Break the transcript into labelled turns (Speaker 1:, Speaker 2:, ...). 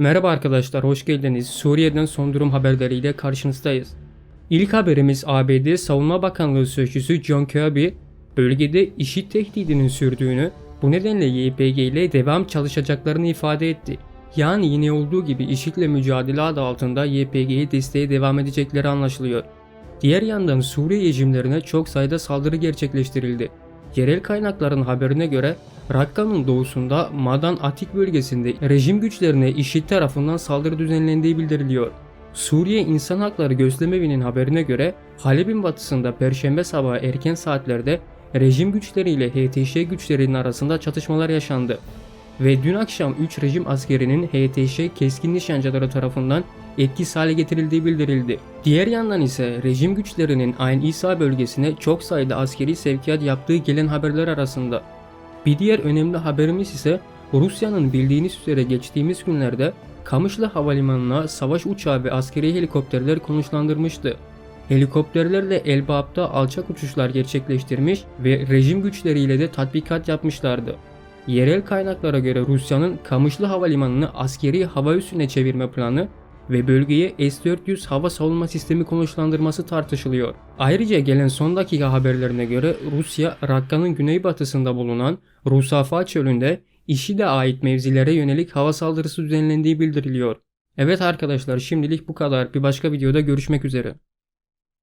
Speaker 1: Merhaba arkadaşlar, hoş geldiniz. Suriye'den son durum haberleriyle karşınızdayız. İlk haberimiz ABD Savunma Bakanlığı Sözcüsü John Kirby, bölgede IŞİD tehdidinin sürdüğünü, bu nedenle YPG ile devam çalışacaklarını ifade etti. Yani yine olduğu gibi IŞİD'le mücadele adı altında YPG'ye desteğe devam edecekleri anlaşılıyor. Diğer yandan Suriye rejimlerine çok sayıda saldırı gerçekleştirildi. Yerel kaynakların haberine göre Rakka'nın doğusunda Madan Atik bölgesinde rejim güçlerine IŞİD tarafından saldırı düzenlendiği bildiriliyor. Suriye İnsan Hakları Gözlemevi'nin haberine göre Halep'in batısında perşembe sabahı erken saatlerde rejim güçleriyle HTŞ güçlerinin arasında çatışmalar yaşandı. Ve dün akşam 3 rejim askerinin HTŞ keskin nişancıları tarafından etkisiz hale getirildiği bildirildi. Diğer yandan ise rejim güçlerinin Ayn İsa bölgesine çok sayıda askeri sevkiyat yaptığı gelen haberler arasında. Bir diğer önemli haberimiz ise Rusya'nın bildiğiniz üzere geçtiğimiz günlerde Kamışlı Havalimanı'na savaş uçağı ve askeri helikopterler konuşlandırmıştı. Helikopterlerle Elbap'ta alçak uçuşlar gerçekleştirmiş ve rejim güçleriyle de tatbikat yapmışlardı. Yerel kaynaklara göre Rusya'nın Kamışlı Havalimanı'nı askeri hava üssüne çevirme planı ve bölgeye S-400 hava savunma sistemi konuşlandırması tartışılıyor. Ayrıca gelen son dakika haberlerine göre Rusya, Rakka'nın güneybatısında bulunan Rusafa çölünde IŞİD'e ait mevzilere yönelik hava saldırısı düzenlendiği bildiriliyor. Evet arkadaşlar şimdilik bu kadar. Bir başka videoda görüşmek üzere.